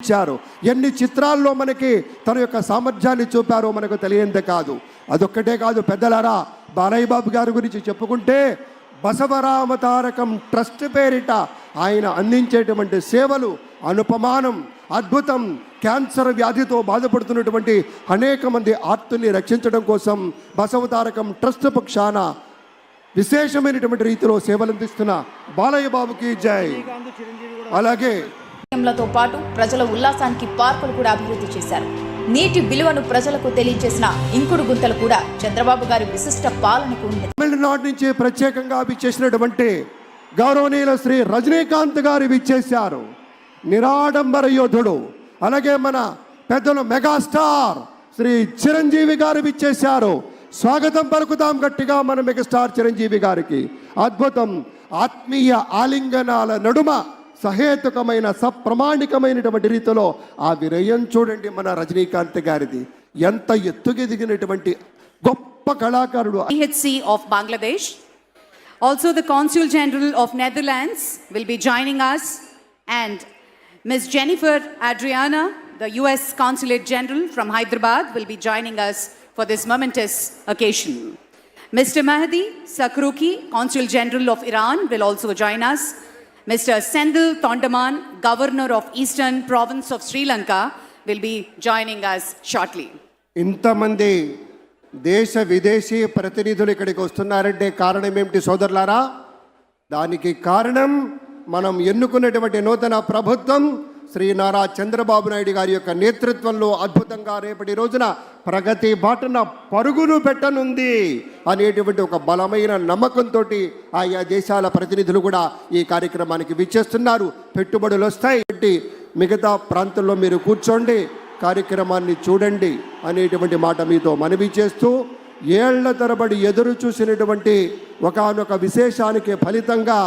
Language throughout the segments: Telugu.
ఇచ్చారు. ఎన్ని చిత్రాల్లో మనకి తన యొక్క సామర్థ్యాన్ని చూపారో మనకు తెలియందే కాదు. అదొక్కటే కాదు పెద్దలారా బాలయ్య బాబు గారి గురించి చెప్పుకుంటే బసవరామ తారకం ట్రస్ట్ పేరిట ఆయన అందించేటువంటి సేవలు అనుపమానం అద్భుతం క్యాన్సర్ వ్యాధితో బాధపడుతున్నటువంటి అనేక మంది ఆర్తుల్ని రక్షించడం కోసం బసవ తారకం ట్రస్ట్ పక్షాన విశేషమైనటువంటి రీతిలో సేవలు అందిస్తున్న బాలయ్య బాబుకి జై అలాగే లతో పాటు ప్రజల ఉల్లాసానికి పార్కులు కూడా అభివృద్ధి చేశారు. నీటి విలువను ప్రజలకు తెలియజేసిన ఇంకుడు గుంతలు కూడా చంద్రబాబు గారి విశిష్ట పాలనకు ఉంది తమిళనాడు నుంచి ప్రత్యేకంగా విచ్చేసినటువంటి గౌరవనీయుల శ్రీ రజనీకాంత్ గారు విచ్చేశారు. నిరాడంబర యోధుడు. అలాగే మన పెద్దలు మెగాస్టార్ శ్రీ చిరంజీవి గారు విచ్చేశారు. స్వాగతం పలుకుతాం గట్టిగా మన మెగాస్టార్ చిరంజీవి గారికి. అద్భుతం ఆత్మీయ ఆలింగనాల నడుమ సహేతుకమైన సప్రమాణికమైనటువంటి రీతిలో ఆ విరయం చూడండి మన రజనీకాంత్ గారిది ఎంత ఎత్తుకెదిగినటువంటి గొప్ప కళాకారుడు DHC of Bangladesh. Also, the Consul General of Netherlands will be joining us, and Ms. Jennifer Adriana, the US Consulate General from Hyderabad, will be joining us for this momentous occasion. Mr. Mahdi Sakruki, Consul General of Iran, will also join us. Mr. Sendil Tondaman, Governor of Eastern Province of Sri Lanka, will be joining us shortly. ఇంతమంది దేశ విదేశీ ప్రతినిధులు ఇక్కడికి వస్తున్నారంటే కారణం ఏమిటి సోదరులారా దానికి కారణం మనం ఎన్నుకున్నటువంటి నూతన ప్రభుత్వం శ్రీ నారా చంద్రబాబు నాయుడు గారి యొక్క నేతృత్వంలో అద్భుతంగా రేపటి రోజున ప్రగతి బాటన పరుగులు పెట్టనుంది అనేటువంటి ఒక బలమైన నమ్మకంతో ఆయా దేశాల ప్రతినిధులు కూడా ఈ కార్యక్రమానికి విచ్చేస్తున్నారు. పెట్టుబడులు వస్తాయి. మిగతా ప్రాంతంలో మీరు కూర్చోండి కార్యక్రమాన్ని చూడండి అనేటువంటి మాట మీతో మనవి చేస్తూ ఏళ్ళ తరబడి ఎదురు చూసినటువంటి ఒకానొక విశేషానికి ఫలితంగా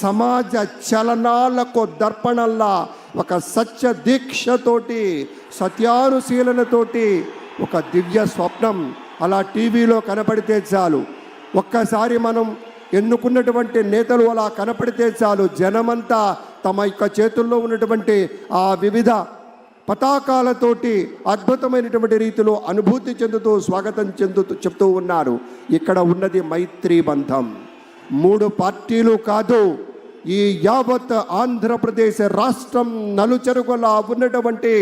సమాజ చలనాలకు దర్పణల్లా ఒక సత్య దీక్షతోటి సత్యానుశీలనతోటి ఒక దివ్య స్వప్నం అలా టీవీలో కనపడితే చాలు. ఒక్కసారి మనం ఎన్నుకున్నటువంటి నేతలు అలా కనపడితే చాలు. జనమంతా తమ యొక్క చేతుల్లో ఉన్నటువంటి ఆ వివిధ పతాకాలతోటి అద్భుతమైనటువంటి రీతిలో అనుభూతి చెందుతూ స్వాగతం చెందుతూ చెప్తూ ఉన్నారు. ఇక్కడ ఉన్నది మైత్రీ బంధం. మూడు పార్టీలు కాదు ఈ యావత్ ఆంధ్రప్రదేశ్ రాష్ట్రం నలుచెరుగులా ఉన్నటువంటి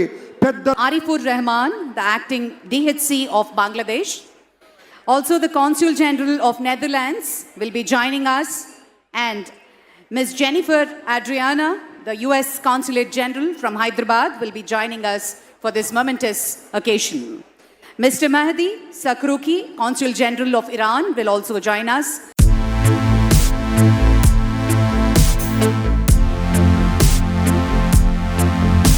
పెద్ద Arifur Rahman the acting DHC of Bangladesh also the consul general of Netherlands will be joining us and miss Jennifer Adriana the US consulate general from Hyderabad will be joining us for this momentous occasion mister Mehdi సక్రూకి consul general of Iran will also join us